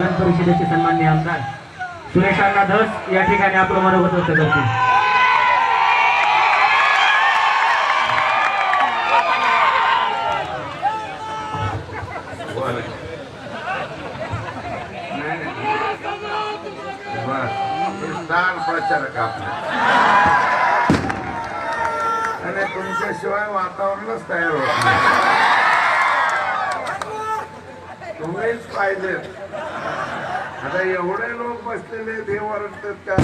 विधान परिषदेचे सन्मान्य आमदार सुरेश अण्णा धस या ठिकाणी आपलं मनोगत व्यक्त करतील प्रचारक आपले आणि तुमच्याशिवाय वातावरणच तयार होत तुम्हीच पाहिजेत. आता एवढे लोक बसलेले ते ओरडतात का?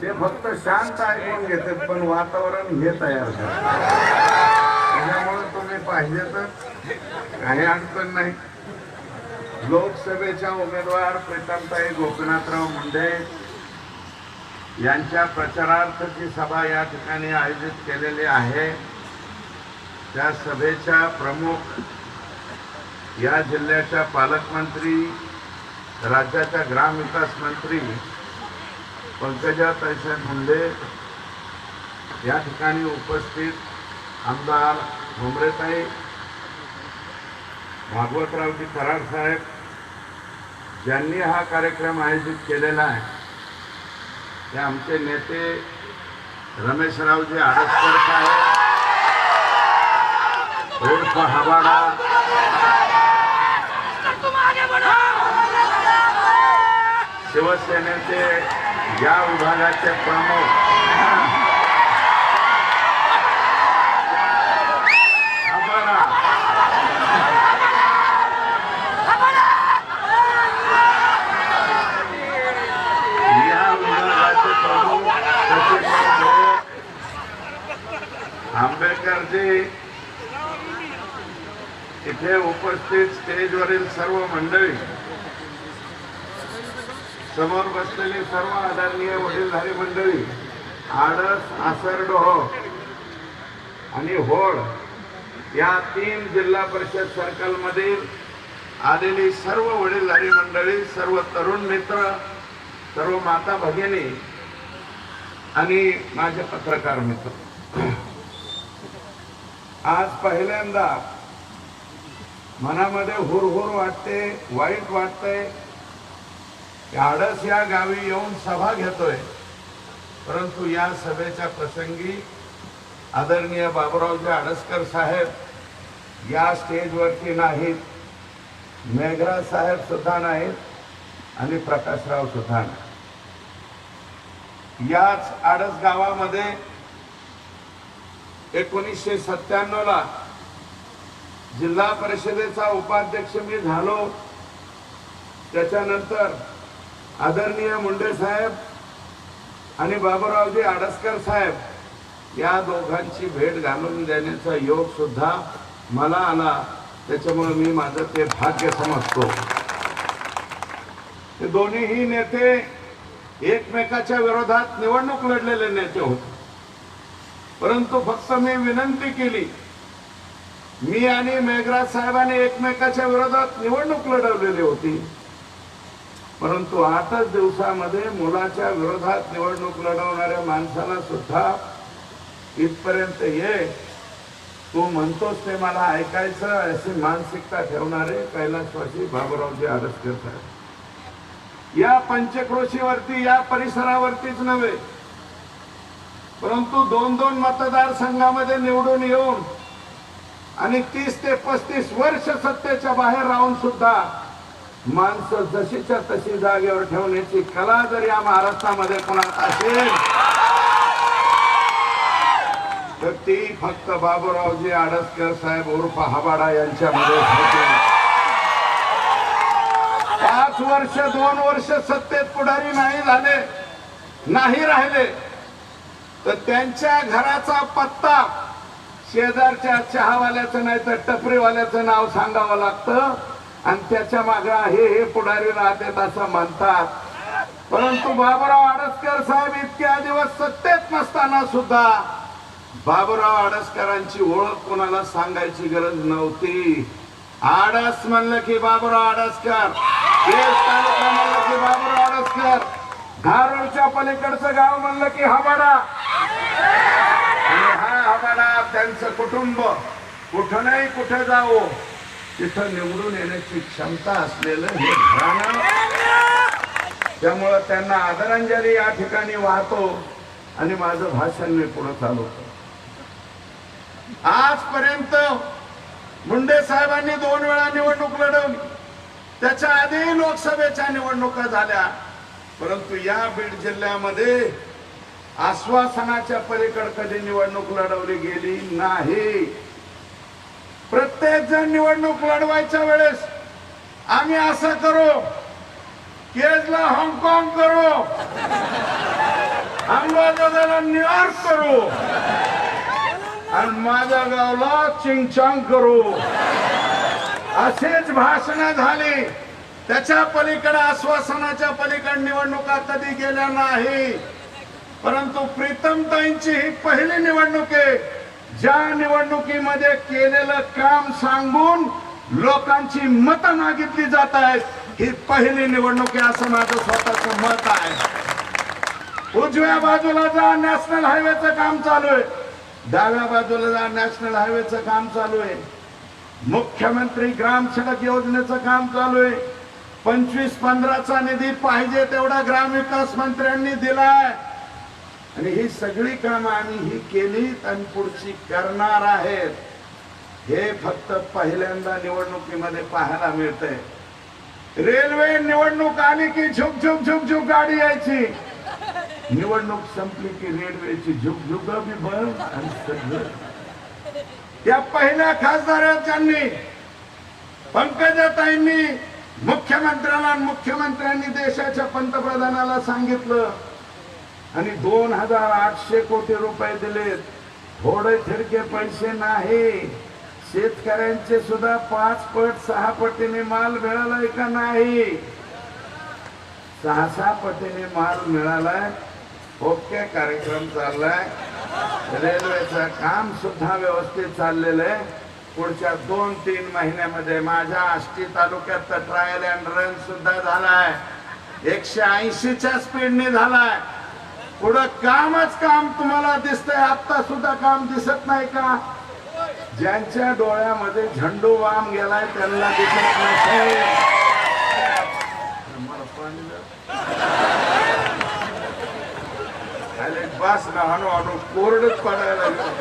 ते फक्त शांत ऐकून घेतात पण वातावरण हे तयार करतात. त्याच्यामुळे तुम्ही पाहिजे तर काही अडचण नाही. लोकसभेच्या उमेदवार प्रीतमताई गोपीनाथराव मुंडे यांच्या प्रचारार्थची सभा या ठिकाणी आयोजित केलेली आहे. त्या सभेच्या प्रमुख या जिल्ह्याच्या पालकमंत्री राज्याच्या ग्रामविकास मंत्री पंकजा तैसाहेब मुंडे या ठिकाणी उपस्थित आमदार भुमरेताई भागवतरावजी कराड साहेब ज्यांनी हा कार्यक्रम आयोजित केलेला आहे. ते आमचे नेते रमेशरावजी आडसकर साहेब हवाडा शिवसेनेचे या विभागाचे प्रमुख. या विभागाचे प्रमुख आंबेडकरजी. इथे उपस्थित स्टेजवरील सर्व मंडळी. समोर बसलेली सर्व आदरणीय वडीलधारी मंडळी आडस आसरडोह आणि होळ या तीन जिल्हा परिषद सर्कलमधील आलेली सर्व वडीलधारी मंडळी सर्व तरुण मित्र सर्व माता भगिनी आणि माझे पत्रकार मित्र. आज पहिल्यांदा मनामध्ये हुरहुर वाटते वाईट वाटतंय आडस या गावी येऊन सभा घेतोय. परंतु या सभेच्या प्रसंगी आदरणीय बाबुरावजी आडसकर साहेब या स्टेजवरती नाहीत. मेघराज साहेब सुद्धा नाहीत आणि प्रकाशराव सुद्धा नाही याच आडस गावामध्ये एकोणीसशे सत्त्याण्णवला जिल्हा परिषदेचा उपाध्यक्ष मी झालो. त्याच्यानंतर आदरणीय मुंडे साहेब आणि बाबूरावजी आडसकर साहेब या दोघांची भेट घालून देण्याचा योग सुद्धा मला आला. त्याच्यामुळे मी माझं ते भाग्य समजतो. ते दोन्हीही नेते एकमेकाच्या विरोधात निवडणूक लढलेले नेते होते. परंतु फक्त मी विनंती केली मी आणि मेघराज साहेबांनी एकमेकाच्या विरोधात निवडणूक लढवलेली होती. परंतु आठच दिवसामध्ये मुलाच्या विरोधात निवडणूक लढवणाऱ्या माणसाला सुद्धा इथपर्यंत ये. तू म्हणतोस ते मला ऐकायचं अशी मानसिकता ठेवणारे कैलासवासी बाबूरावजी आडसकर साहेब. या पंचक्रोशीवरती या परिसरावरतीच नव्हे परंतु दोन दोन मतदारसंघामध्ये निवडून येऊन आणि तीस ते पस्तीस वर्ष सत्तेच्या बाहेर राहून सुद्धा माणसं जशीच्या तशी जागेवर ठेवण्याची कला जर या महाराष्ट्रामध्ये कोणात असेल तर ती फक्त बाबूरावजी आडसकर साहेब उर्फ हबाडा यांच्यामध्ये पाच वर्ष दोन वर्ष सत्तेत पुढारी नाही झाले नाही राहिले तर त्यांच्या घराचा पत्ता शेजारच्या चहावाल्याचं नाही तर टपरीवाल्याचं नाव सांगावं लागतं. आणि त्याच्यामागे हे हे पुढारी राहतात असं म्हणतात. परंतु बाबुराव आडसकर साहेब इतक्या दिवस सत्तेत नसताना सुद्धा बाबुराव आडसकरांची ओळख कोणाला सांगायची गरज नव्हती. आडस म्हणलं की बाबुराव आडसकर. तालुका म्हणलं की बाबुराव आडसकर. धारूरच्या पलीकडचं गाव म्हणलं की हवाडा आणि हा हवाडा त्यांचं कुटुंब. कुठं नाही कुठे जावं. तिथं निवडून येण्याची क्षमता असलेलं हे घराणं. त्यामुळं त्यांना आदरांजली या ठिकाणी वाहतो आणि माझं भाषण मी पुढे चालवतो. आजपर्यंत मुंडे साहेबांनी दोन वेळा निवडणूक लढवली. त्याच्या आधी लोकसभेच्या निवडणुका झाल्या. परंतु या बीड जिल्ह्यामध्ये आश्वासनाच्या पलीकड कधी निवडणूक लढवली गेली नाही. प्रत्येक जण निवडणूक लढवायच्या वेळेस आम्ही असं करू केजला हाँगकाँग करू अंबाजोगाला न्यूयॉर्क करू आणि माझ्या गावला चिंगचांग करू. असेच भाषण झाली. त्याच्या पलीकडे आश्वासनाच्या पलीकडे निवडणुका कधी गेल्या नाही. परंतु प्रीतमताईंची ही पहिली निवडणूक आहे. ज्या निवडणुकीमध्ये केलेलं काम सांगून लोकांची मतं मागितली जात आहेत ही पहिली निवडणूक आहे असं माझं स्वतःच मत आहे. उजव्या बाजूला जा नॅशनल हायवेचं काम चालू आहे. डाव्या बाजूला जा नॅशनल हायवेचं काम चालू आहे. मुख्यमंत्री ग्राम सडक योजनेचं काम चालू आहे. पंचवीस पंधराचा निधी पाहिजे तेवढा ग्रामविकास मंत्र्यांनी दिलाय. आणि ही सगळी कामं आम्ही ही केलीत आणि पुढची करणार आहेत. हे फक्त पहिल्यांदा निवडणुकीमध्ये पाहायला मिळतंय. रेल्वे निवडणूक आली की झुक झुक झुक झुक गाडी यायची. निवडणूक संपली की रेल्वेची झुक झुक बी बंद आणि सगळं. या पहिल्या खासदारांनी पंकजाताईंनी मुख्यमंत्र्याला मुख्यमंत्र्यांनी देशाच्या पंतप्रधानाला सांगितलं आणि दोन हजार आठशे कोटी रुपये दिलेत. थोडे थिरके पैसे नाही. शेतकऱ्यांचे सुद्धा पाच पट सहा पटीने माल मिळालाय का नाही? सहा सहा पटीने माल मिळालाय. ओके कार्यक्रम चाललाय. रेल्वेचं काम सुद्धा व्यवस्थित चाललेलं आहे. पुढच्या दोन तीन महिन्यामध्ये माझ्या आष्टी तालुक्यात ट्रायल अँड रन सुद्धा झालाय. एकशे ऐंशीच्या स्पीडने झालाय. पुढं कामच काम तुम्हाला दिसतंय आता सुद्धा काम दिसत नाही का? ज्यांच्या डोळ्यामध्ये झंडू वाम गेलाय त्यांना दिसत नाही. मला पाणी बस कोरडच पडायला लागलं.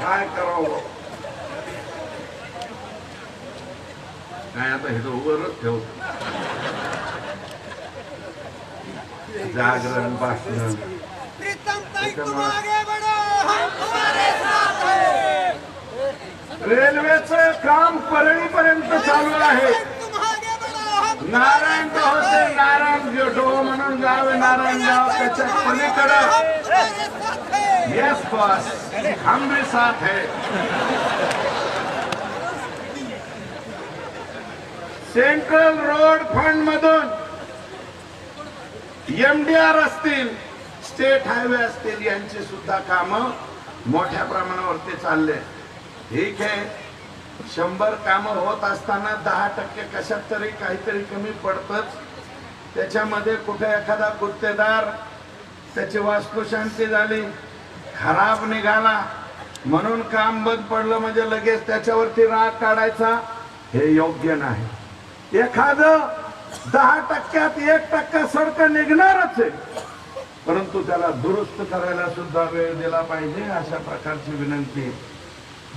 काय करावं? काय आता हे उभंच ठेवतो. जागरण भाषण प्रीतम ताई तुम आगे बढ़ो हम तुम्हारे साथ हैं रेल्वेचं काम परळीपर्यंत चालू आहे. तुम आगे बढ़ो नारायण होते नारायण जोडो म्हणून गाव नारायण गाव त्याच्या पलीकडं. येस बॉस हम भी साथ है. सेंट्रल रोड फंड मधून एमडीआर असतील स्टेट हायवे असतील यांची सुद्धा कामं मोठ्या प्रमाणावरती चालले. ठीक आहे. शंभर कामं होत असताना दहा टक्के कशात तरी काहीतरी कमी पडतच. त्याच्यामध्ये कुठे एखादा गुत्तेदार त्याची वास्तुशांती झाली खराब निघाला म्हणून काम बंद पडलं म्हणजे लगेच त्याच्यावरती राग काढायचा हे योग्य नाही. एखादं दहा टक्क्यात एक टक्का सडक निघणारच आहे. परंतु त्याला दुरुस्त करायला सुद्धा वेळ दिला पाहिजे अशा प्रकारची विनंती आहे.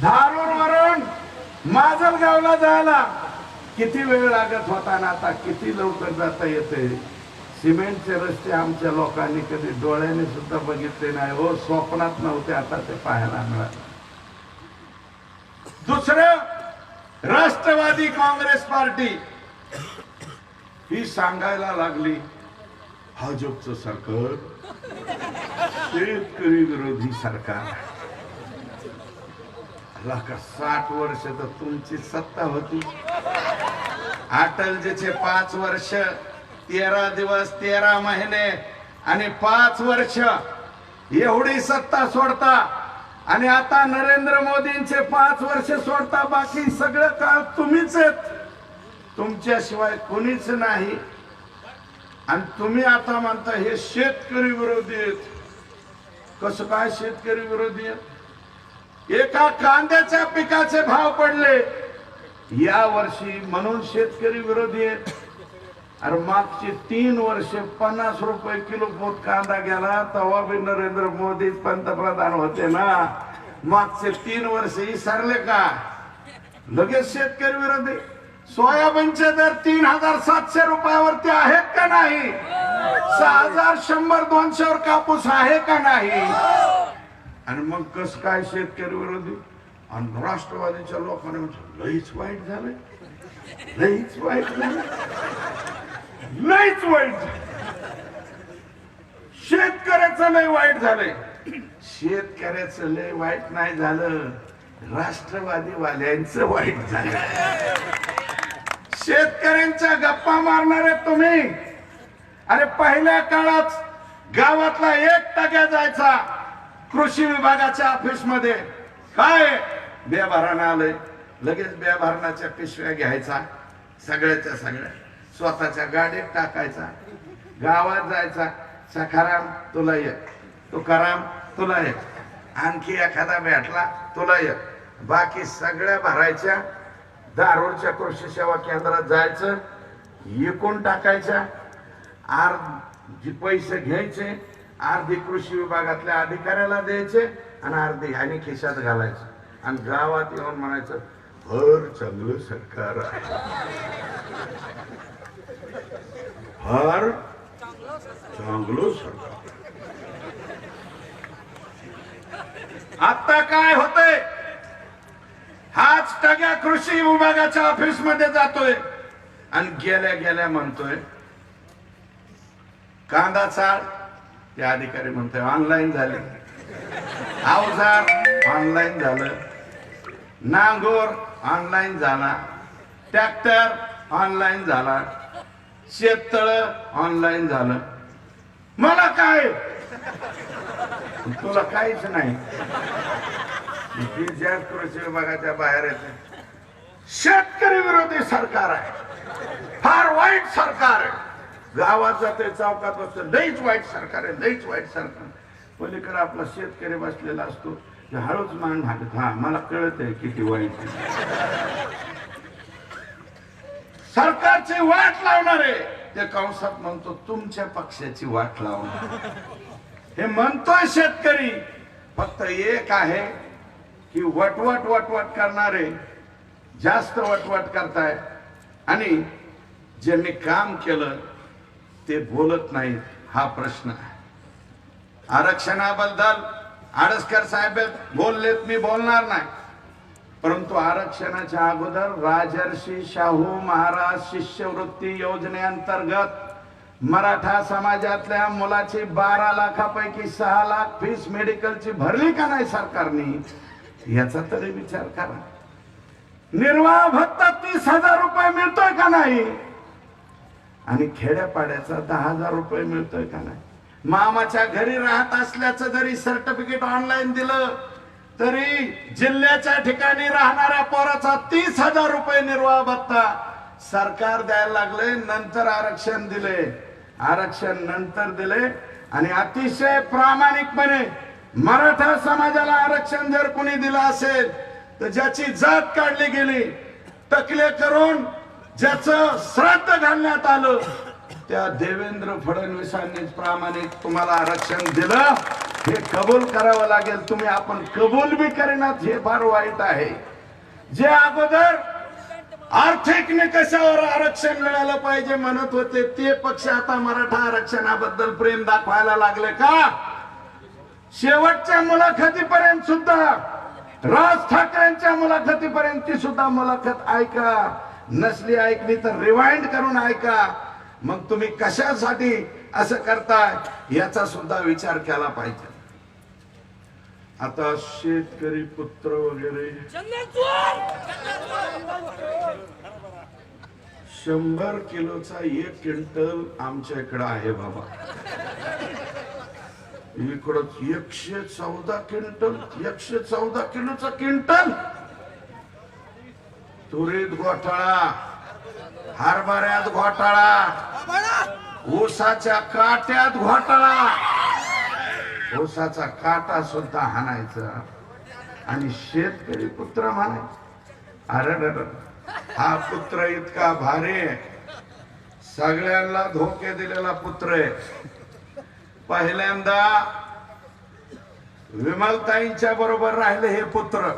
धारूरवरून माजलगावला जायला किती वेळ लागत होता ना आता किती लवकर जाता येते? सिमेंटचे रस्ते आमच्या लोकांनी कधी डोळ्याने सुद्धा बघितले नाही हो स्वप्नात नव्हते आता ते पाहायला मिळाले. दुसरं राष्ट्रवादी काँग्रेस पार्टी. ही सांगायला लागली. भाजपचं सरकार शेतकरी विरोधी सरकार. का साठ वर्ष तर तुमची सत्ता होती. अटलजीचे पाच वर्ष तेरा दिवस तेरा महिने आणि पाच वर्ष. एवढी सत्ता सोडता आणि आता नरेंद्र मोदींचे पाच वर्ष सोडता बाकी सगळं काळ तुम्हीच आहेत. तुमच्याशिवाय कोणीच नाही. आणि तुम्ही आता म्हणता हे शेतकरी विरोधी आहेत. कसं काय शेतकरी विरोधी आहेत? एका कांद्याच्या पिकाचे भाव पडले. या वर्षी म्हणून शेतकरी विरोधी आहेत. अरे मागची तीन वर्ष पन्नास रुपये किलो पोत कांदा गेला तेव्हा बी नरेंद्र मोदी पंतप्रधान होते ना. मागचे तीन वर्ष विसरले का? लगेच शेतकरी विरोधी. सोयाबीनचे दर तीन हजार सातशे रुपयावरती आहेत का नाही? सहा हजार शंभर दोनशे वर कापूस आहे का नाही? आणि मग कस काय शेतकरी विरोधी? आणि राष्ट्रवादीच्या लोकांनी म्हटलं लईच वाईट झालंय. लईच वाईट झालं लईच वाईट झालं. शेतकऱ्याचं लय वाईट झालंय. शेतकऱ्याचं लय वाईट नाही झालं. राष्ट्रवादी वाल्यांचं वाईट झालं शेतकऱ्यांच्या गप्पा मारणारे तुम्ही. अरे पहिल्या काळात गावातला एक टक्या जायचा कृषी विभागाच्या ऑफिसमध्ये. काय? भरण आलंय. लगेच बेभारणाच्या पिशव्या घ्यायचा. सगळ्याच्या सगळ्या. स्वतःच्या गाडीत टाकायचा. गावात जायचा. सखाराम तुला ये. तुकाराम तुला ये. आणखी एखादा भेटला तुला ये. बाकी सगळ्या भरायच्या. दारोडच्या कृषी सेवा केंद्रात जायचं एकूण टाकायच्या आर जे पैसे घ्यायचे अर्धी कृषी विभागातल्या अधिकाऱ्याला द्यायचे आणि अर्धी आणि खिशात घालायचे. आणि गावात येऊन म्हणायचं फार चांगलं सरकार फार चांगलं सरकार आता काय होतंय? सगळ्या कृषी विभागाच्या ऑफिसमध्ये जातोय. आणि गेल्या गेल्या म्हणतोय कांदा चाळ ते अधिकारी म्हणतोय ऑनलाईन झाले. अवजार ऑनलाईन झालं. नांगोर ऑनलाईन झाला. ट्रॅक्टर ऑनलाईन झाला. शेततळ ऑनलाईन झालं. मला काय? तुला काहीच नाही. ती कृषी विभागाच्या बाहेर येते. शेतकरी विरोधी सरकार आहे. फार वाईट सरकार आहे. गावात जाते चौकात बसतो लईच वाईट सरकार आहे लईच वाईट सरकार पलीकडे आपला शेतकरी बसलेला असतो. हळूच मान हाकत हा मला कळत आहे किती वाईट सरकारची वाट लावणारे ते कंसात म्हणतो तुमच्या पक्षाची वाट लावणार हे म्हणतोय शेतकरी फक्त एक आहे की वटवट वटवट करणारे जास्त वटवट करताय आणि ज्यांनी काम केलं ते बोलत नाही हा प्रश्न आहे. आरक्षणाबद्दल आडसकर साहेब बोललेत मी बोलणार नाही. परंतु आरक्षणाच्या अगोदर राजर्षी शाहू महाराज शिष्यवृत्ती योजनेअंतर्गत मराठा समाजातल्या मुलाची बारा लाखापैकी सहा लाख फीस मेडिकलची भरली का नाही सरकारने? याचा तरी विचार करा. निर्वाह भत्ता तीस हजार रुपये मिळतोय का नाही? आणि खेड्यापाड्याचा दहा हजार रुपये मिळतोय का नाही? मामाच्या घरी राहत असल्याचं जरी सर्टिफिकेट ऑनलाईन दिलं तरी जिल्ह्याच्या ठिकाणी राहणाऱ्या पोराचा तीस हजार रुपये निर्वाह भत्ता सरकार द्यायला लागले नंतर आरक्षण दिले. आरक्षण नंतर दिले आणि अतिशय प्रामाणिकपणे मराठा समाजाला आरक्षण जर कोणी दिलं असेल तर ज्याची जात काढली गेली टकले करून ज्याचं श्राद्ध घालण्यात आलं त्या देवेंद्र फडणवीसांनी प्रामाणिक तुम्हाला आरक्षण दिलं. हे कबूल करावं लागेल. तुम्ही आपण कबूल बी करेनात हे फार वाईट आहे. जे अगोदर आर्थिक निकषावर आरक्षण मिळालं पाहिजे म्हणत होते ते पक्ष आता मराठा आरक्षणाबद्दल प्रेम दाखवायला लागले का? शेवटच्या मुलाखतीपर्यंत सुद्धा राज ठाकरेंच्या मुलाखतीपर्यंतची सुद्धा मुलाखत ऐका. नसली ऐकली तर रिवाइंड करून ऐका. मग तुम्ही कशासाठी असं करताय याचा सुद्धा विचार केला पाहिजे. आता शेतकरी पुत्र वगैरे. शंभर किलोचा एक क्विंटल आमच्या इकडं आहे बाबा. इकडं एकशे चौदा क्विंटल एकशे चौदा किलोचा क्विंटल? तुरीत घोटाळा हरभऱ्यात घोटाळा ऊसाच्या काट्यात घोटाळा. ऊसाचा काटा सुद्धा हाणायचा आणि शेतकरी पुत्र म्हणायचा. अरे हा पुत्र इतका भारी आहे. सगळ्यांना धोके दिलेला पुत्र आहे. पहिल्यांदा विमलताईंच्या बरोबर राहिले हे पुत्र.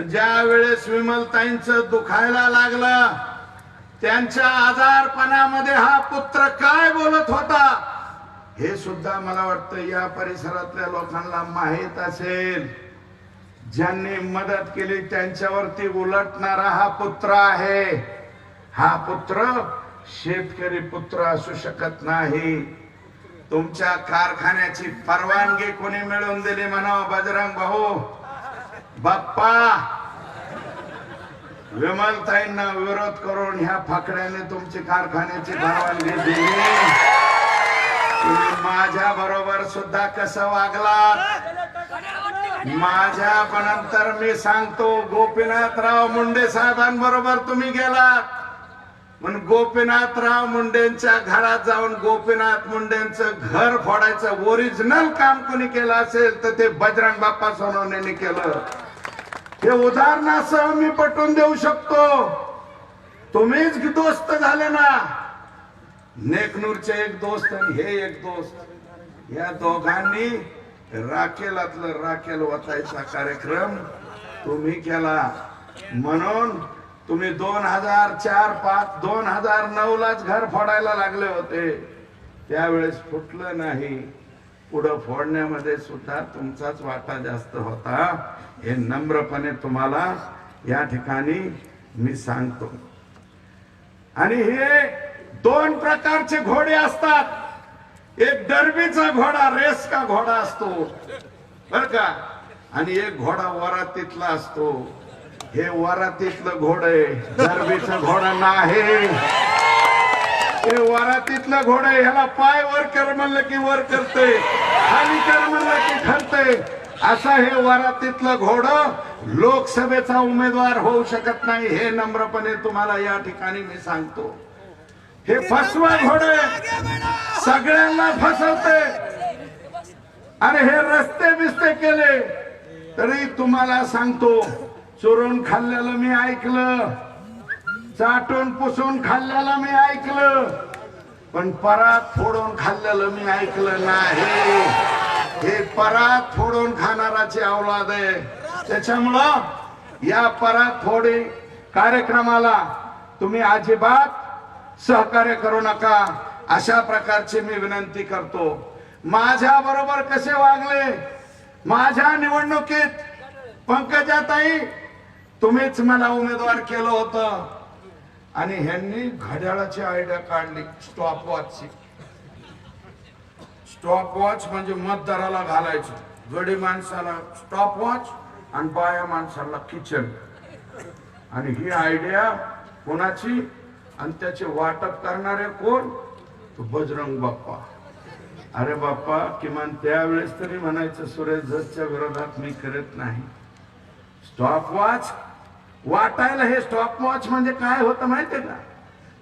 ज्या वेळेस विमलताईंचं दुखायला लागलं त्यांच्या आजारपणामध्ये हा पुत्र काय बोलत होता हे सुद्धा मला वाटतं या परिसरातल्या लोकांना माहीत असेल. ज्यांनी मदत केली त्यांच्यावरती उलटणारा हा पुत्र आहे. हा पुत्र शेतकरी पुत्र असू शकत नाही. तुमच्या कारखान्याची परवानगी कोणी मिळवून दिली म्हणा बजरंग भाऊ? बाप्पा! विमलताईंना विरोध करून ह्या फाकड्याने तुमची कारखान्याची परवानगी दिली. तुम्ही माझ्या बरोबर सुद्धा कसं वागला माझ्या नंतर मी सांगतो. गोपीनाथराव मुंडे साहेबांबरोबर तुम्ही गेलात. पण गोपीनाथराव मुंडेंच्या घरात जाऊन गोपीनाथ मुंडेंचं घर फोडायचं ओरिजिनल काम कोणी केलं असेल तर ते बजरंग बाप्पा सोनवणे केलं. हे उदाहरणासह मी पटवून देऊ शकतो. तुम्हीच दोस्त झाले ना. नेकनूरचे एक दोस्त आणि हे एक दोस्त. या दोघांनी राखेलातलं राखेल वतायचा कार्यक्रम तुम्ही केला. म्हणून तुम्ही दोन हजार चार पाच दोन हजार नऊ लाच घर फोडायला लागले होते. त्यावेळेस फुटलं नाही. पुढं फोडण्यामध्ये सुद्धा तुमचाच वाटा जास्त होता. हे नम्रपणे तुम्हाला या ठिकाणी मी सांगतो. आणि हे दोन प्रकारचे घोडे असतात. एक डरबीचा घोडा रेस का घोडा असतो. बर का? आणि एक घोडा वरातीतला असतो. हे वरातीतलं घोड आहे. घोड नाही. हे वरातीतलं घोड आहे. ह्याला पाय वर कर म्हणलं की वर करते खाली कर म्हणलं की ठरते असं हे वरातीतलं घोड लोकसभेचा उमेदवार होऊ शकत नाही. हे नम्रपणे तुम्हाला या ठिकाणी मी सांगतो. हे फसवा घोड सगळ्यांना फसवते अरे हे रस्ते बिस्ते केले. तरी तुम्हाला सांगतो चोरून खाल्लेलं मी ऐकलं. चाटून पुसून खाल्ल्याला मी ऐकलं. पण परात फोडून खाल्लेलं मी ऐकलं नाही. हे परात फोडून खाणाराची अवलाद आहे. त्याच्यामुळं या परात फोडी कार्यक्रमाला तुम्ही अजिबात सहकार्य करू नका. अशा प्रकारची मी विनंती करतो. माझ्या बरोबर कसे वागले? माझ्या निवडणुकीत पंकजाताई तुम्हीच मला उमेदवार केलं होतं. आणि ह्यांनी घड्याळाची आयडिया काढली स्टॉप वॉचची स्टॉप वॉच म्हणजे मतदाराला घालायचं. गडी माणसाला स्टॉप वॉच आणि बाया माणसाला किचन आणि ही आयडिया कोणाची? आणि त्याचे वाटप करणारे कोण? तो बजरंग बाप्पा. अरे बाप्पा किमान त्यावेळेस तरी म्हणायचं सुरेश धसच्या विरोधात मी करत नाही. स्टॉप वॉच वाटायला हे स्टॉप वॉच म्हणजे काय होतं माहितीये का?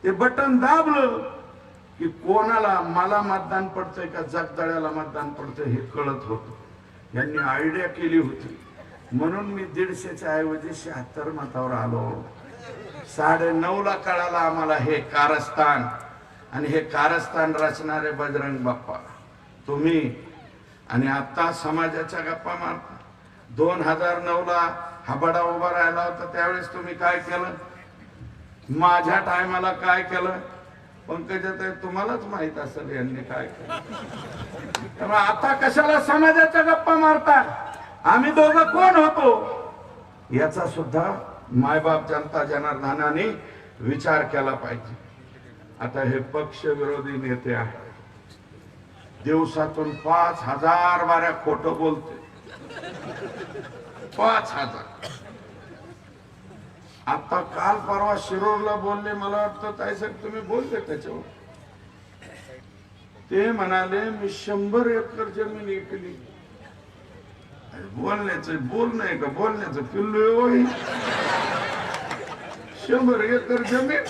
ते बटन दाबलं की कोणाला मला मतदान पडतंय का जगदळ्याला मतदान पडतंय हे कळत होतं. यांनी आयडिया केली होती. म्हणून मी दीडशेच्या ऐवजी शहात्तर मतावर आलो. साडे नऊ ला कळाला आम्हाला हे कारस्थान. आणि हे कारस्थान रचणारे बजरंग बाप्पा. तुम्ही आणि आता समाजाच्या गप्पा मारता. दोन हजार नऊ ला हबाडा उभा राहिला होता त्यावेळेस तुम्ही काय केलं? माझ्या टायमाला काय केलं? पंकजात तुम्हालाच माहीत असेल यांनी काय केलं. त्यामुळे आता कशाला समाजाच्या गप्पा मारता? आम्ही दोघं कोण होतो? याचा सुद्धा मायबाप जनता जनार्दनाने विचार केला पाहिजे. आता हे पक्ष विरोधी नेते आहेत. दिवसातून पाच हजार बाऱ्या खोट बोलते पाच हजार. आता काल परवा शिरोरला बोलले मला वाटतं ताई साहेब तुम्ही बोलले त्याच्यावर. ते म्हणाले मी शंभर एकर जमीन ऐकली बोलण्याचं बोलणं आहे का? बोलण्याचं पिल्लू होई शंभर एकर जमीन.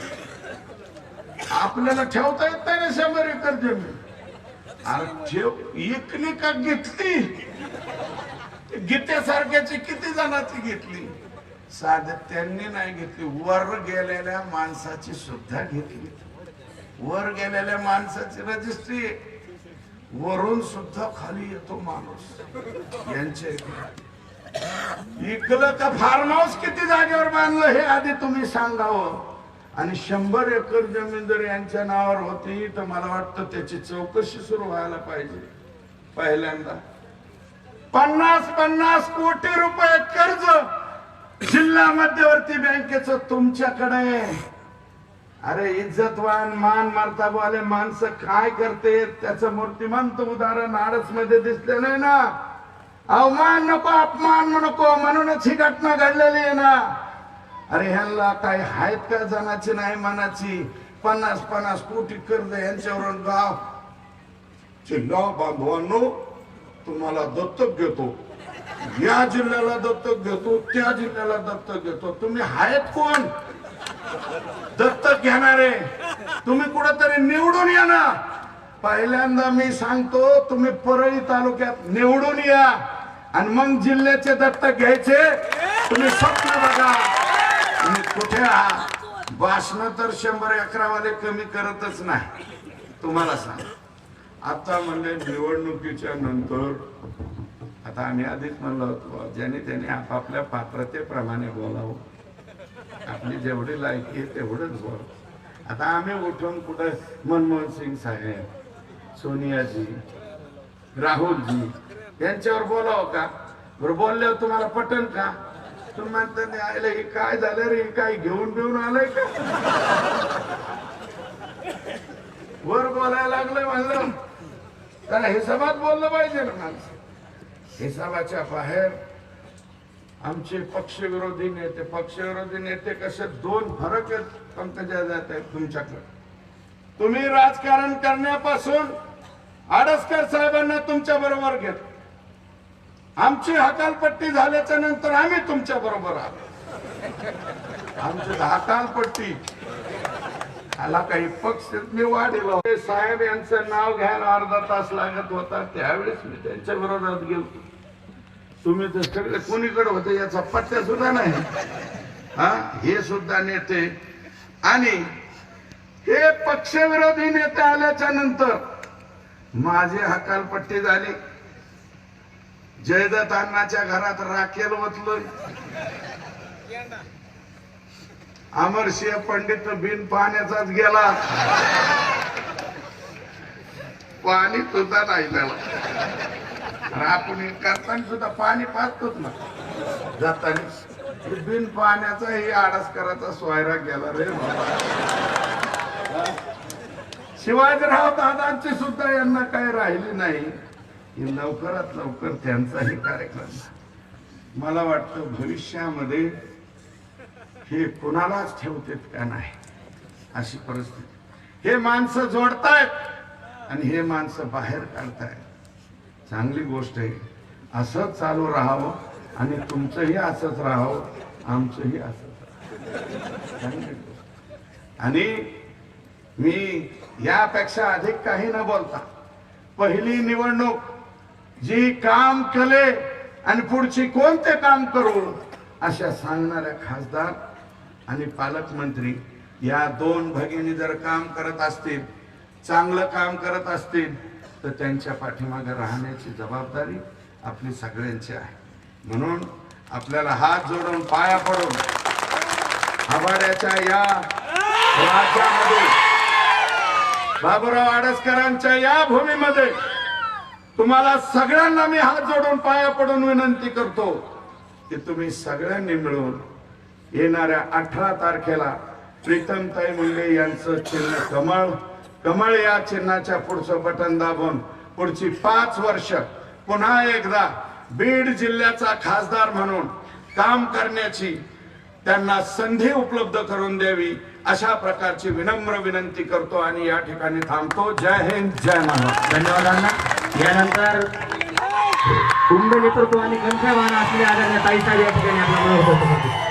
आपल्याला ठेवता येत नाही ना शंभर एकर जमीन. अरे ठेव ऐकली का घेतली? गीतेसारख्याची किती जणांची घेतली? साध त्यांनी नाही घेतली. वर गेलेल्या माणसाची सुद्धा घेतली. वर गेलेल्या माणसाची रजिस्ट्री. वरून सुद्धा खाली येतो माणूस. यांचे इकलं का फार्म हाऊस किती जागेवर बांधलं हे आधी तुम्ही सांगावं. आणि शंभर एकर जमीन जर यांच्या नावावर होती तर मला वाटतं त्याची चौकशी सुरू व्हायला पाहिजे. पहिल्यांदा. पन्नास पन्नास कोटी रुपये कर्ज जिल्हा मध्यवर्ती बँकेचं तुमच्याकडे अरे इज्जतवान मान मर्ताबाले माणसं काय करते? त्याचं मूर्तिमंत उदाहरण आरसमध्ये दिसले नाही ना. अवमान नको अपमान नको म्हणूनच ही घटना घडलेली आहे ना. अरे ह्यांना काही आहेत का जनाची नाही मनाची? पन्नास पन्नास कोटी कर्ज यांच्यावरून गाव. जिल्हा बांधवांनो तुम्हाला दत्तक घेतो. या जिल्ह्याला दत्तक घेतो त्या जिल्ह्याला दत्तक घेतो. तुम्ही आहेत कोण? दत्तक घेणारे. तुम्ही कुठेतरी निवडून या ना. पहिल्यांदा मी सांगतो तुम्ही परळी तालुक्यात निवडून या. आणि मग जिल्ह्याचे दत्तक घ्यायचे. तुम्ही स्वप्न बघा. तुम्ही कुठे आहात? भाषण तर शंभर अकरावाले कमी करतच नाही. तुम्हाला सांग आता म्हणले निवडणुकीच्या नंतर आता आम्ही आधीच म्हणलो होतो ज्याने त्याने आपापल्या पात्रतेप्रमाणे बोलावं. आपली जेवढी लायकी आहे तेवढंच बोल आता आम्ही उठून कुठं मनमोहन सिंग साहेब सोनियाजी राहुलजी यांच्यावर बोलावं का? बरं बोलल्यावर तुम्हाला पटन का? तुम्ही म्हणता नाही आयलं हे काय झालं रे? हे काय घेऊन घेऊन आलंय का? वर बोलायला लागलं म्हणलं त्याला हिसाबात बोललं पाहिजे ना माणसं. हिसाबाच्या बाहेर आमचे पक्षविरोधी नेते पक्षविरोधी नेते कसे दोन फरक आहेत पंकजा जात आहेत तुमच्याकडे. तुम्ही राजकारण करण्यापासून आडसकर साहेबांना तुमच्या बरोबर घेत. आमची हकालपट्टी झाल्याच्यानंतर आम्ही तुमच्या बरोबर आलो. आमची हकालपट्टी आला काही पक्ष मी वाढेल साहेब यांचं नाव घ्यायला अर्धा तास लागत होता. त्यावेळेस मी त्यांच्या विरोधात गेलो तुम्ही तर सगळे कोणीकडे होते याचा पत्त्या सुद्धा नाही. हा? हे सुद्धा नेते. आणि हे पक्षविरोधी नेते आल्याच्यानंतर माझी हकालपट्टी झाली. जयदत्त अण्णाच्या घरात राखेल ओतलं अमरसिंह पंडित बिन पाण्याचाच गेला. पाणी सुद्धा नाही त्याला आपण हे करताना सुद्धा पाणी पाहतोच ना. जाताना बिन पाण्याचा हे आडसकराचा सोयरा गेला रे बाबा. शिवाजीराव दादांची सुद्धा यांना काही राहिली नाही. ही लवकरात लवकर त्यांचाही कार्यक्रम मला वाटतं भविष्यामध्ये हे कुणालाच ठेवते का नाही. अशी परिस्थिती. हे माणसं जोडतायत आणि हे माणसं बाहेर काढतायत. चांगली गोष्ट आहे. असंच चालू राहावं आणि तुमचंही असंच राहावं आमचंही असंच राहावं. आणि मी यापेक्षा अधिक काही न बोलता पहिली निवडणूक जी काम केले आणि पुढची कोणते काम करू अशा सांगणाऱ्या खासदार आणि पालकमंत्री या दोन भगिनी जर काम करत असतील चांगलं काम करत असतील तर त्यांच्या पाठीमागे राहण्याची जबाबदारी आपली सगळ्यांची आहे. म्हणून आपल्याला हात जोडून पाया पडून आभाड्याच्या या राज्यामध्ये बाबूराव आडसकरांच्या या भूमीमध्ये तुम्हाला सगळ्यांना मी हात जोडून पाया पडून विनंती करतो की तुम्ही सगळ्यांनी मिळून येणाऱ्या अठरा तारखेला प्रीतमताई मुंडे यांचं चिन्ह कमळ. कमळ या चिन्हाच्या पुढचं बटन दाबून पुढची पाच वर्ष पुन्हा एकदा बीड जिल्ह्याचा खासदार म्हणून काम करण्याची त्यांना संधी उपलब्ध करून द्यावी अशा प्रकारची विनम्र विनंती करतो आणि या ठिकाणी थांबतो. जय हिंद जय महाराष्ट्र. धन्यवादांना यानंतर कुंभ नेतृत्व आणि कंठवान असलेले आदरणीय ताईसाहेब या ठिकाणी आपला व्यक्त करतील.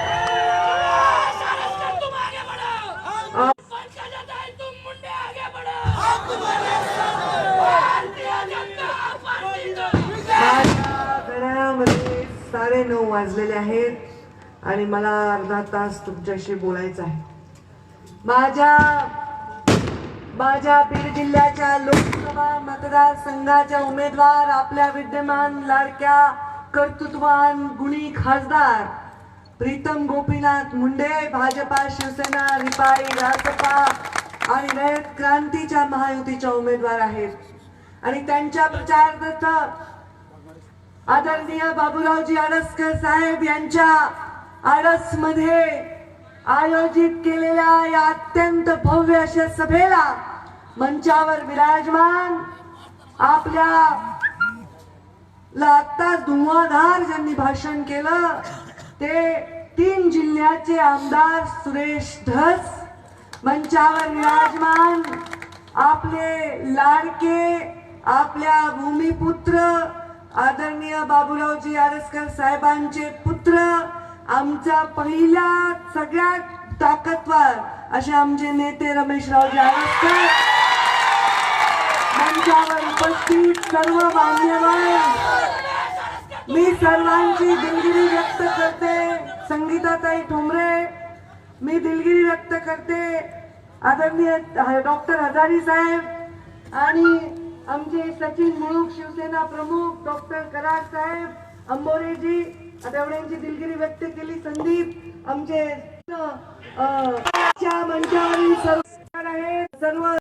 तुम आगे बढ़ो पंकजा ताई तुम मुंडे आगे बढ़ो साडे नऊ वाजलेले आहेत आणि मला अर्धा तास तुमच्याशी बोलायचं आहे. माझ्या माझ्या बीड जिल्ह्याच्या लोकसभा मतदारसंघाच्या उमेदवार आपल्या विद्यमान लाडक्या कर्तृत्वान गुणी खासदार प्रीतम गोपीनाथ मुंडे भाजपा शिवसेना रिपाई रासपा आणि रयत क्रांतीच्या महायुतीच्या उमेदवार आहेत. आणि त्यांच्या प्रचारार्थ आदरणीय बाबूरावजी आडसकर साहेब यांच्या आडसमध्ये आयोजित केलेल्या या अत्यंत भव्य अशा सभेला मंचावर विराजमान आपल्या आत्ता आत्ताच धुवाधार ज्यांनी भाषण केलं ते तीन जिल्ह्याचे आमदार सुरेश धस मंचावर विराजमान. आपले लाडके आपल्या भूमिपुत्र आदरणीय बाबूरावजी आरसकर साहेबांचे पुत्र आमचा पहिला सगळ्यात ताकदवार असे आमचे नेते रमेशरावजी आरसकर. मंचावर उपस्थित सर्व मान्यवर. मी सर्वांची दिलगिरी व्यक्त करते संगीताताई ठोंबरे मी दिलगिरी व्यक्त करते आदरणीय डॉक्टर हजारी साहेब. आणि आमचे सचिन मुळूक शिवसेना प्रमुख डॉक्टर कराड साहेब अंबोरेजी तेवढ्यांची दिलगिरी व्यक्त केली संदीप आमचे मंचावरील सर्व आहेत सर्व